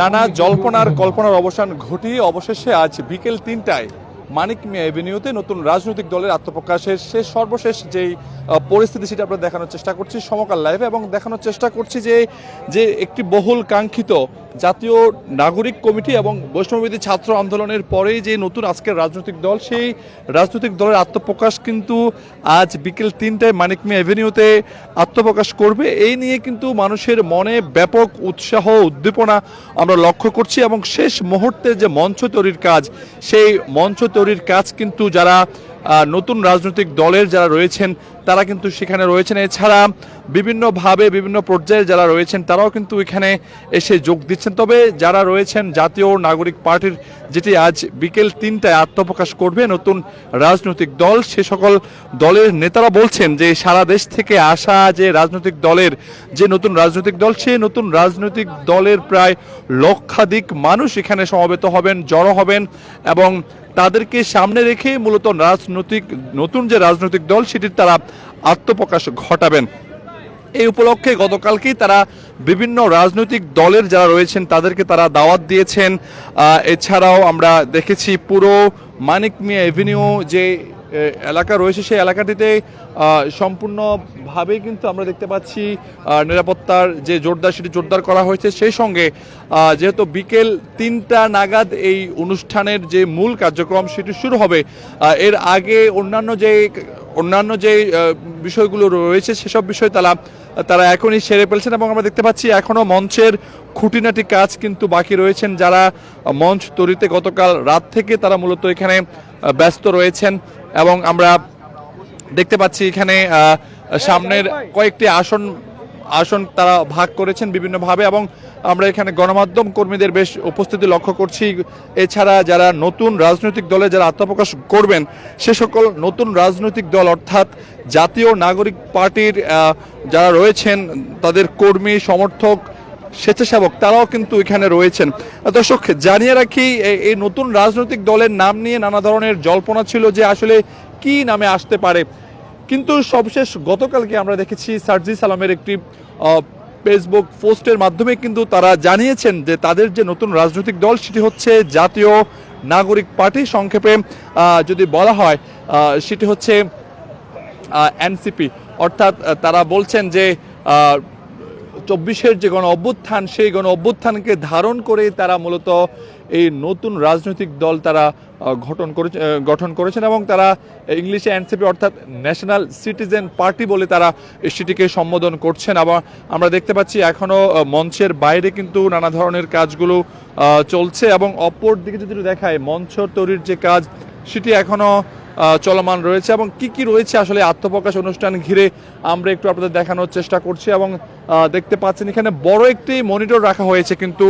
নানা জল্পনার কল্পনার অবসান ঘটিয়ে অবশেষে আজ বিকেল তিনটায় মানিক মিয়া এভিনিউতে নতুন রাজনৈতিক দলের আত্মপ্রকাশের শেষ সর্বশেষ যেই পরিস্থিতি সেটা আমরা দেখানোর চেষ্টা করছি সমকাল লাইভে এবং দেখানোর চেষ্টা করছি যে যে একটি বহুল কাঙ্ক্ষিত জাতীয় নাগরিক কমিটি এবং বৈষ্ণববিধি ছাত্র আন্দোলনের পরেই যে নতুন আজকের রাজনৈতিক দল, সেই রাজনৈতিক দলের আত্মপ্রকাশ কিন্তু আজ বিকেল তিনটায় মানিক মিয়া এভিনিউতে আত্মপ্রকাশ করবে। এই নিয়ে কিন্তু মানুষের মনে ব্যাপক উৎসাহ, উদ্দীপনা আমরা লক্ষ্য করছি এবং শেষ মুহূর্তে যে মঞ্চ তৈরির কাজ, সেই মঞ্চ তৈরির কাজ কিন্তু যারা নতুন রাজনৈতিক দলের যারা রয়েছেন তারা কিন্তু সেখানে রয়েছেন। এছাড়া বিভিন্নভাবে বিভিন্ন পর্যায়ে যারা রয়েছেন, তারাও কিন্তু এখানে এসে যোগ দিচ্ছেন। তবে যারা রয়েছেন জাতীয় নাগরিক পার্টির, যেটি আজ বিকেল তিনটায় আত্মপ্রকাশ করবে, নতুন রাজনৈতিক দল, সে সকল দলের নেতারা বলছেন যে সারা দেশ থেকে আসা যে রাজনৈতিক দলের, যে নতুন রাজনৈতিক দল, সে নতুন রাজনৈতিক দলের প্রায় লক্ষাধিক মানুষ এখানে সমবেত হবেন, জড়ো হবেন এবং তাদেরকে সামনে রেখে মূলত রাজনৈতিক, নতুন যে রাজনৈতিক দল, সেটির তারা আত্মপ্রকাশ ঘটাবেন। এই উপলক্ষে গতকালকেই তারা বিভিন্ন রাজনৈতিক দলের যারা রয়েছেন, তাদেরকে তারা দাওয়াত দিয়েছেন। এছাড়াও আমরা দেখেছি পুরো মানিক মিয়া এভিনিউ যে এলাকা রয়েছে, সেই এলাকাটিতে সম্পূর্ণভাবেই কিন্তু আমরা দেখতে পাচ্ছি নিরাপত্তার যে জোরদার, সেটি জোরদার করা হয়েছে। সেই সঙ্গে যেহেতু বিকেল তিনটা নাগাদ এই অনুষ্ঠানের যে মূল কার্যক্রম, সেটি শুরু হবে এর আগে অন্যান্য যে অন্যান্য যে বিষয়গুলো রয়েছে সেসব বিষয় তারা তারা এখনই সেরে ফেলছেন এবং আমরা দেখতে পাচ্ছি এখনও মঞ্চের খুঁটিনাটি কাজ কিন্তু বাকি রয়েছেন যারা মঞ্চ তৈরিতে গতকাল রাত থেকে তারা মূলত এখানে ব্যস্ত রয়েছেন এবং আমরা দেখতে পাচ্ছি এখানে সামনের কয়েকটি আসন আসন তারা ভাগ করেছেন বিভিন্নভাবে এবং আমরা এখানে গণমাধ্যম কর্মীদের বেশ উপস্থিতি লক্ষ্য করছি। এছাড়া যারা নতুন রাজনৈতিক দলে যারা আত্মপ্রকাশ করবেন, সে সকল নতুন রাজনৈতিক দল অর্থাৎ জাতীয় নাগরিক পার্টির যারা রয়েছেন, তাদের কর্মী, সমর্থক, স্বেচ্ছাসেবক, তারাও কিন্তু এখানে রয়েছেন। দর্শক, জানিয়ে রাখি এই নতুন রাজনৈতিক দলের নাম নিয়ে নানা ধরনের জল্পনা ছিল যে আসলে কি নামে আসতে পারে। কিন্তু সবশেষ গতকালকে আমরা দেখেছি সার্জি সালামের একটি ফেসবুক পোস্টের মাধ্যমে কিন্তু তারা জানিয়েছেন যে তাদের যে নতুন রাজনৈতিক দল সেটি হচ্ছে জাতীয় নাগরিক পার্টি। সংক্ষেপে যদি বলা হয় সেটি হচ্ছে এনসিপি অর্থাৎ তারা বলছেন যে চব্বিশের যে গণ অভ্যুত্থান, সেই গণ অভ্যুত্থানকে ধারণ করে তারা মূলত এই নতুন রাজনৈতিক দল তারা গঠন করে গঠন করেছেন এবং তারা ইংলিশে এনসিপি অর্থাৎ ন্যাশনাল সিটিজেন পার্টি বলে তারা সেটিকে সম্বোধন করছেন। আবার আমরা দেখতে পাচ্ছি এখনও মঞ্চের বাইরে কিন্তু নানা ধরনের কাজগুলো চলছে এবং অপর দিকে যদি দেখায়, মঞ্চ তৈরির যে কাজ, সেটি এখনও চলমান রয়েছে এবং কি কি রয়েছে আসলে আত্মপ্রকাশ অনুষ্ঠান ঘিরে আমরা একটু আপনাদের দেখানোর চেষ্টা করছি এবং দেখতে পাচ্ছেন এখানে বড় একটি মনিটর রাখা হয়েছে কিন্তু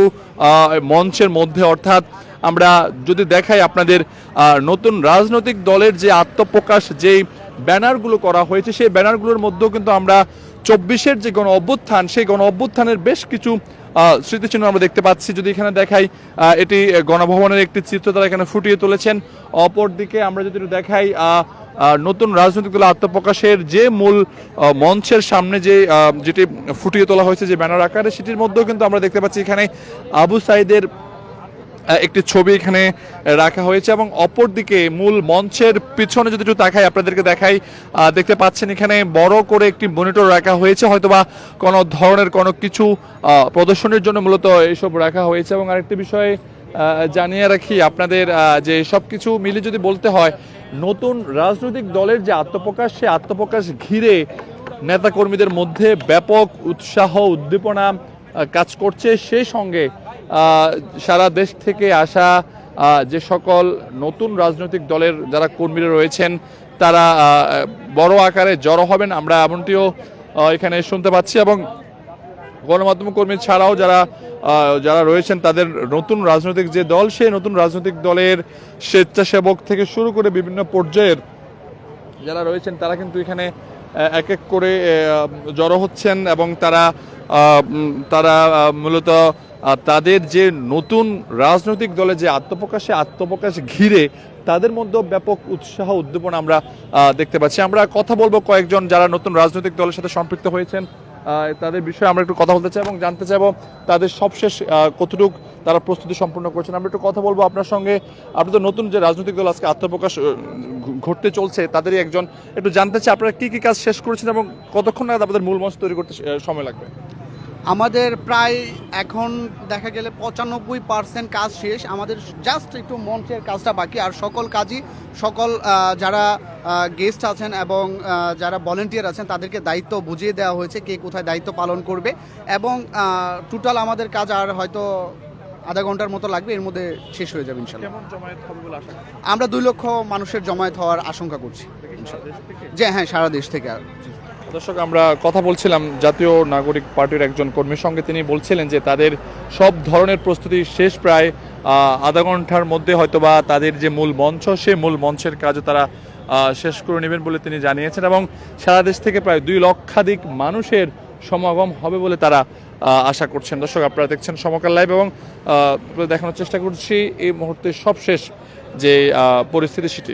মঞ্চের মধ্যে অর্থাৎ আমরা যদি দেখাই আপনাদের নতুন রাজনৈতিক দলের যে আত্মপ্রকাশ যেই ব্যানারগুলো করা হয়েছে সেই ব্যানারগুলোর মধ্যেও কিন্তু আমরা চব্বিশের যে গণ অভ্যুত্থান, সেই গণ অভ্যুত্থানের বেশ কিছু স্মৃতিচিহ্ন আমরা দেখতে পাচ্ছি। যদি এখানে দেখাই এটি গণভবনের একটি চিত্র তারা এখানে ফুটিয়ে তুলেছেন। অপরদিকে আমরা যদি দেখাই নতুন রাজনৈতিক দল আত্মপ্রকাশের যে মূল মঞ্চের সামনে যে যেটি ফুটিয়ে তোলা হয়েছে যে ব্যানার আকারে, সেটির মধ্যেও কিন্তু আমরা দেখতে পাচ্ছি এখানে আবু সাইদের একটি ছবি এখানে রাখা হয়েছে এবং অপরদিকে মূল মঞ্চের পিছনে যদি একটু দেখাই আপনাদেরকে দেখাই দেখতে পাচ্ছেন এখানে বড় করে একটি মনিটর রাখা হয়েছে। হয়তোবা কোনো ধরনের কোনো কিছু প্রদর্শনীর জন্য মূলত এইসব রাখা হয়েছে। এবং আরেকটি বিষয়ে জানিয়ে রাখি আপনাদের যে সব কিছু মিলে যদি বলতে হয়, নতুন রাজনৈতিক দলের যে আত্মপ্রকাশ সে আত্মপ্রকাশ ঘিরে নেতাকর্মীদের মধ্যে ব্যাপক উৎসাহ, উদ্দীপনা কাজ করছে। সেই সঙ্গে সারা দেশ থেকে আসা যে সকল নতুন রাজনৈতিক দলের যারা কর্মীরা রয়েছেন, তারা বড় আকারে জড়ো হবেন, আমরা এমনটিও এখানে শুনতে পাচ্ছি এবং গণমাধ্যম কর্মী ছাড়াও যারা যারা রয়েছেন, তাদের নতুন রাজনৈতিক যে দল, সেই নতুন রাজনৈতিক দলের স্বেচ্ছাসেবক থেকে শুরু করে বিভিন্ন পর্যায়ের যারা রয়েছেন, তারা কিন্তু এখানে এক এক করে জড়ো হচ্ছেন এবং তারা তারা মূলত তাদের যে নতুন রাজনৈতিক দলে যে আত্মপ্রকাশে, আত্মপ্রকাশ ঘিরে তাদের মধ্যেও ব্যাপক উৎসাহ, উদ্দীপনা আমরা দেখতে পাচ্ছি। আমরা কথা বলব কয়েকজন যারা নতুন রাজনৈতিক দলের সাথে সম্পৃক্ত হয়েছেন। তাদের বিষয়ে আমরা একটু কথা বলতে চাই এবং জানতে চাইব তাদের সবশেষ কতটুকু তারা প্রস্তুতি সম্পূর্ণ করছেন। আমরা একটু কথা বলব আপনার সঙ্গে। আপনি তো নতুন যে রাজনৈতিক দল আজকে আত্মপ্রকাশ ঘটতে চলছে, তাদেরই একজন। একটু জানতে চাই, আপনারা কী কী কাজ শেষ করেছেন এবং কতক্ষণ নাগাদ আপনাদের মূল মঞ্চ তৈরি করতে সময় লাগবে? আমাদের প্রায় এখন দেখা গেলে পঁচানব্বই পার্সেন্ট কাজ শেষ। আমাদের জাস্ট একটু মঞ্চের কাজটা বাকি। আর সকল কাজই সকল যারা গেস্ট আছেন এবং যারা ভলেন্টিয়ার আছেন তাদেরকে দায়িত্ব বুঝিয়ে দেওয়া হয়েছে কে কোথায় দায়িত্ব পালন করবে। এবং টোটাল আমাদের কাজ আর হয়তো আধা ঘণ্টার মতো লাগবে এর মধ্যে শেষ হয়ে যাবে ইনশাল্লাহ। আমরা দুই লক্ষ মানুষের জমায়েত হওয়ার আশঙ্কা করছি যে হ্যাঁ সারা দেশ থেকে। আর দর্শক, আমরা কথা বলছিলাম জাতীয় নাগরিক পার্টির একজন কর্মীর সঙ্গে। তিনি বলছিলেন যে তাদের সব ধরনের প্রস্তুতি শেষ প্রায় আধা ঘণ্টার মধ্যে হয়তোবা তাদের যে মূল মঞ্চ সেই মূল মঞ্চের কাজও তারা শেষ করে নেবেন বলে তিনি জানিয়েছেন এবং সারা দেশ থেকে প্রায় দুই লক্ষাধিক মানুষের সমাগম হবে বলে তারা আশা করছেন। দর্শক, আপনারা দেখছেন সমকাল লাইভ এবং দেখানোর চেষ্টা করছি এই মুহূর্তে সবশেষ যে পরিস্থিতি সেটি।